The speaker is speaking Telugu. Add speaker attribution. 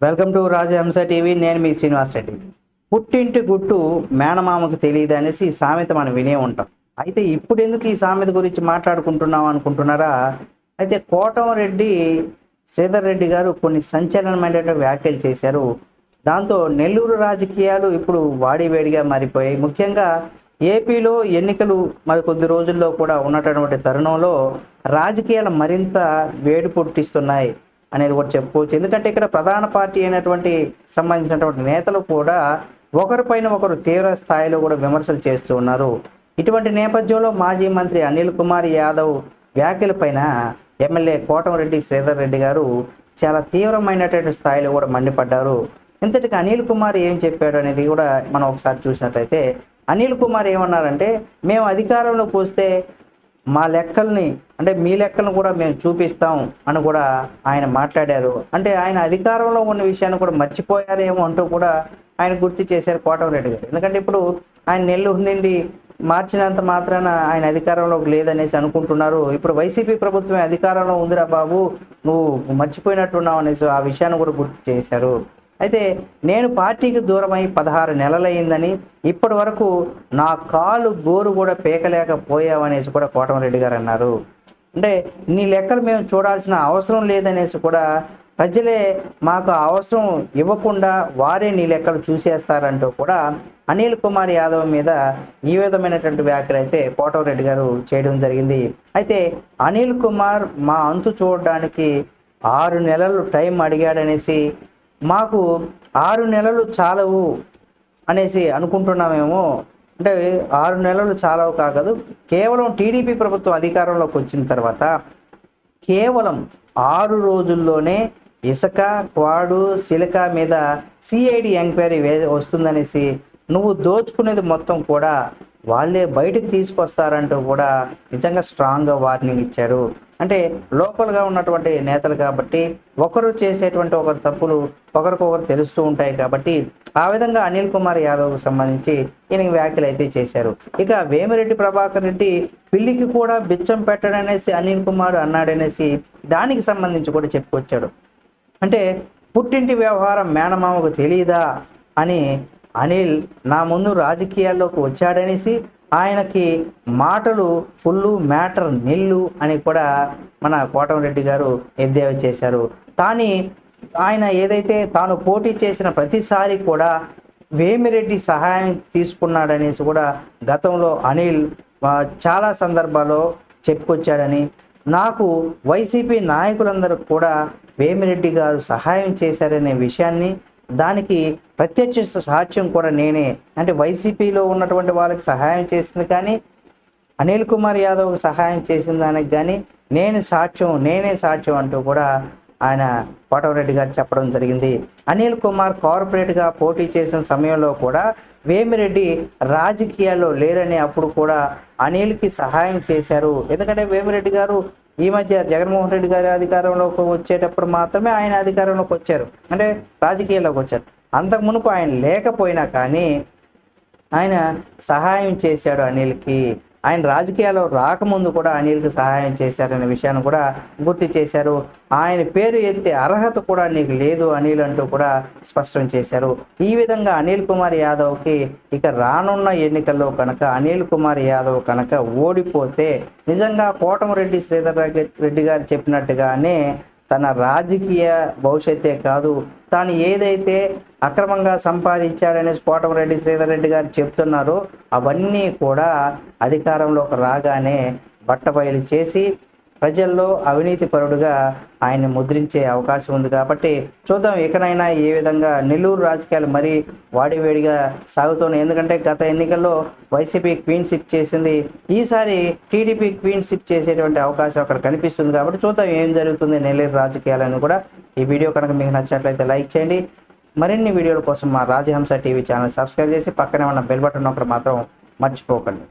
Speaker 1: Welcome to రాజహంస TV. నేను మీ శ్రీనివాస్ రెడ్డి. పుట్టింటి గుట్టు మేనమామకు తెలియదు అనేసి ఈ సామెత మనం వినే ఉంటాం. అయితే ఇప్పుడు ఎందుకు ఈ సామెత గురించి మాట్లాడుకుంటున్నాం అనుకుంటున్నారా? అయితే కోటమరెడ్డి శ్రీధర్ రెడ్డి గారు కొన్ని సంచలనమైన వ్యాఖ్యలు చేశారు. దాంతో నెల్లూరు రాజకీయాలు ఇప్పుడు వాడివేడిగా మారిపోయాయి. ముఖ్యంగా ఏపీలో ఎన్నికలు మరి కొద్ది రోజుల్లో కూడా ఉన్నటువంటి తరుణంలో రాజకీయాలు మరింత వేడి పుట్టిస్తున్నాయి అనేది కూడా చెప్పుకోవచ్చు. ఎందుకంటే ఇక్కడ ప్రధాన పార్టీ అయినటువంటి సంబంధించినటువంటి నేతలు కూడా ఒకరిపైన ఒకరు తీవ్ర స్థాయిలో కూడా విమర్శలు చేస్తూ ఉన్నారు. ఇటువంటి నేపథ్యంలో మాజీ మంత్రి అనిల్ కుమార్ యాదవ్ వ్యాఖ్యలపైన ఎమ్మెల్యే కోటమరెడ్డి శ్రీధర్ రెడ్డి గారు చాలా తీవ్రమైనటువంటి స్థాయిలో కూడా మండిపడ్డారు. ఇంతటికి అనిల్ కుమార్ ఏం చెప్పాడు అనేది కూడా మనం ఒకసారి చూసినట్లయితే అనిల్ కుమార్ ఏమన్నారంటే మేము అధికారంలోకి వస్తే మా లెక్కల్ని అంటే మీ లెక్కలను కూడా మేము చూపిస్తాం అని కూడా ఆయన మాట్లాడారు. అంటే ఆయన అధికారంలో ఉన్న విషయాన్ని కూడా మర్చిపోయారేమో అంటూ కూడా ఆయన గుర్తు చేశారు కోటమరెడ్డి గారు. ఎందుకంటే ఇప్పుడు ఆయన నెల్లూరు నుండి మార్చినంత మాత్రాన ఆయన అధికారంలోకి లేదనేసి అనుకుంటున్నారు. ఇప్పుడు వైసీపీ ప్రభుత్వం అధికారంలో ఉందిరా బాబు నువ్వు మర్చిపోయినట్టున్నావు అనేసి ఆ విషయాన్ని కూడా గుర్తు చేశారు. అయితే నేను పార్టీకి దూరమై పదహారు నెలలయ్యిందని ఇప్పటి వరకు నా కాలు గోరు కూడా పేకలేకపోయావనేసి కూడా కోటమరెడ్డి గారు అన్నారు. అంటే నీ లెక్కలు మేము చూడాల్సిన అవసరం లేదనేసి కూడా ప్రజలే మాకు అవసరం ఇవ్వకుండా వారే నీ లెక్కలు చూసేస్తారంటూ కూడా అనిల్ కుమార్ యాదవ్ మీద ఈ విధమైనటువంటి వ్యాఖ్యలు అయితే కోటమరెడ్డి గారు చేయడం జరిగింది. అయితే అనిల్ కుమార్ మా అంతు చూడడానికి ఆరు నెలలు టైం అడిగాడనేసి మాకు ఆరు నెలలు చాలవు అనేసి అనుకుంటున్నామేమో. అంటే ఆరు నెలలు చాలవు కాకదు. కేవలం టీడీపీ ప్రభుత్వం అధికారంలోకి వచ్చిన తర్వాత కేవలం ఆరు రోజుల్లోనే ఇసుక క్వాడు సిలిక మీద సిఐడి ఎంక్వైరీ వే వస్తుందనేసి నువ్వు దోచుకునేది మొత్తం కూడా వాళ్ళే బయటకు తీసుకొస్తారంటూ కూడా నిజంగా స్ట్రాంగ్గా వార్నింగ్ ఇచ్చాడు. అంటే లోకల్గా ఉన్నటువంటి నేతలు కాబట్టి ఒకరు చేసేటువంటి ఒకరు తప్పులు ఒకరికొకరు తెలుస్తూ ఉంటాయి కాబట్టి ఆ విధంగా అనిల్ కుమార్ యాదవ్కు సంబంధించి ఈయన వ్యాఖ్యలు అయితే చేశారు. ఇక వేమిరెడ్డి ప్రభాకర్ రెడ్డి పిల్లికి కూడా బిచ్చం పెట్టడనేసి అనిల్ కుమార్ అన్నాడనేసి దానికి సంబంధించి కూడా చెప్పుకొచ్చాడు. అంటే పుట్టింటి వ్యవహారం మేనమామకు తెలియదా అని అనిల్ నా ముందు రాజకీయాల్లోకి వచ్చాడనేసి ఆయనకి మాటలు ఫుల్లు మ్యాటర్ నిల్లు అని కూడా మన కోటమిరెడ్డి గారు ఎద్దేవా చేశారు. తాని ఆయన ఏదైతే తాను పోటీ చేసిన ప్రతిసారి కూడా వేమిరెడ్డి సహాయం తీసుకున్నాడనేసి కూడా గతంలో అనిల్ చాలా సందర్భాల్లో చెప్పుకొచ్చాడని. నాకు వైసీపీ నాయకులందరూ కూడా వేమిరెడ్డి గారు సహాయం చేశారనే విషయాన్ని దానికి ప్రత్యక్ష సాక్ష్యం కూడా నేనే. అంటే వైసీపీలో ఉన్నటువంటి వాళ్ళకి సహాయం చేసింది కానీ అనిల్ కుమార్ యాదవ్ సహాయం చేసిన దానికి కానీ నేను సాక్ష్యం నేనే సాక్ష్యం అంటూ కూడా ఆయన కోటవరెడ్డి గారు చెప్పడం జరిగింది. అనిల్ కుమార్ కార్పొరేట్గా పోటీ చేసిన సమయంలో కూడా వేమిరెడ్డి రాజకీయాల్లో లేరని అప్పుడు కూడా అనిల్కి సహాయం చేశారు. ఎందుకంటే వేమిరెడ్డి గారు ఈ మధ్య జగన్మోహన్ రెడ్డి గారి అధికారంలోకి వచ్చేటప్పుడు మాత్రమే ఆయన అధికారంలోకి వచ్చారు. అంటే రాజకీయాల్లోకి వచ్చారు. అంతకు మునుపు ఆయన లేకపోయినా కానీ ఆయన సహాయం చేశాడు అనిల్కి. ఆయన రాజకీయాల్లో రాకముందు కూడా అనిల్కి సహాయం చేశారనే విషయాన్ని కూడా గుర్తు చేశారు. ఆయన పేరు ఎత్తే అర్హత కూడా నీకు లేదు అనిల్ అంటూ కూడా స్పష్టం చేశారు. ఈ విధంగా అనిల్ కుమార్ యాదవ్కి ఇక రానున్న ఎన్నికల్లో కనుక అనిల్ కుమార్ యాదవ్ కనుక ఓడిపోతే నిజంగా కోటమరెడ్డి శ్రీధర్ రెడ్డి గారు చెప్పినట్టుగానే తన రాజకీయ భవిష్యత్తే కాదు తాను ఏదైతే అక్రమంగా సంపాదించాడని కోటమిరెడ్డి శ్రీధర్ రెడ్డి గారు చెప్తున్నారో అవన్నీ కూడా అధికారంలోకి రాగానే బట్టబయలు చేసి ప్రజల్లో అవినీతి పరుడుగా ఆయన్ని ముద్రించే అవకాశం ఉంది కాబట్టి చూద్దాం ఇకనైనా ఏ విధంగా నెల్లూరు రాజకీయాలు మరీ వాడివేడిగా సాగుతున్నాయి. ఎందుకంటే గత ఎన్నికల్లో వైసీపీ క్వీన్ షిప్ చేసింది. ఈసారి టీడీపీ క్వీన్ షిప్ చేసేటువంటి అవకాశం అక్కడ కనిపిస్తుంది కాబట్టి చూద్దాం ఏం జరుగుతుంది నెల్లూరు రాజకీయాలను కూడా. ఈ వీడియో కనుక మీకు నచ్చినట్లయితే లైక్ చేయండి. మరిన్ని వీడియోల కోసం మా రాజహంస టీవీ ఛానల్ సబ్స్క్రైబ్ చేసి పక్కనే ఉన్న బెల్ బటన్ ఒకటి మాత్రం మర్చిపోకండి.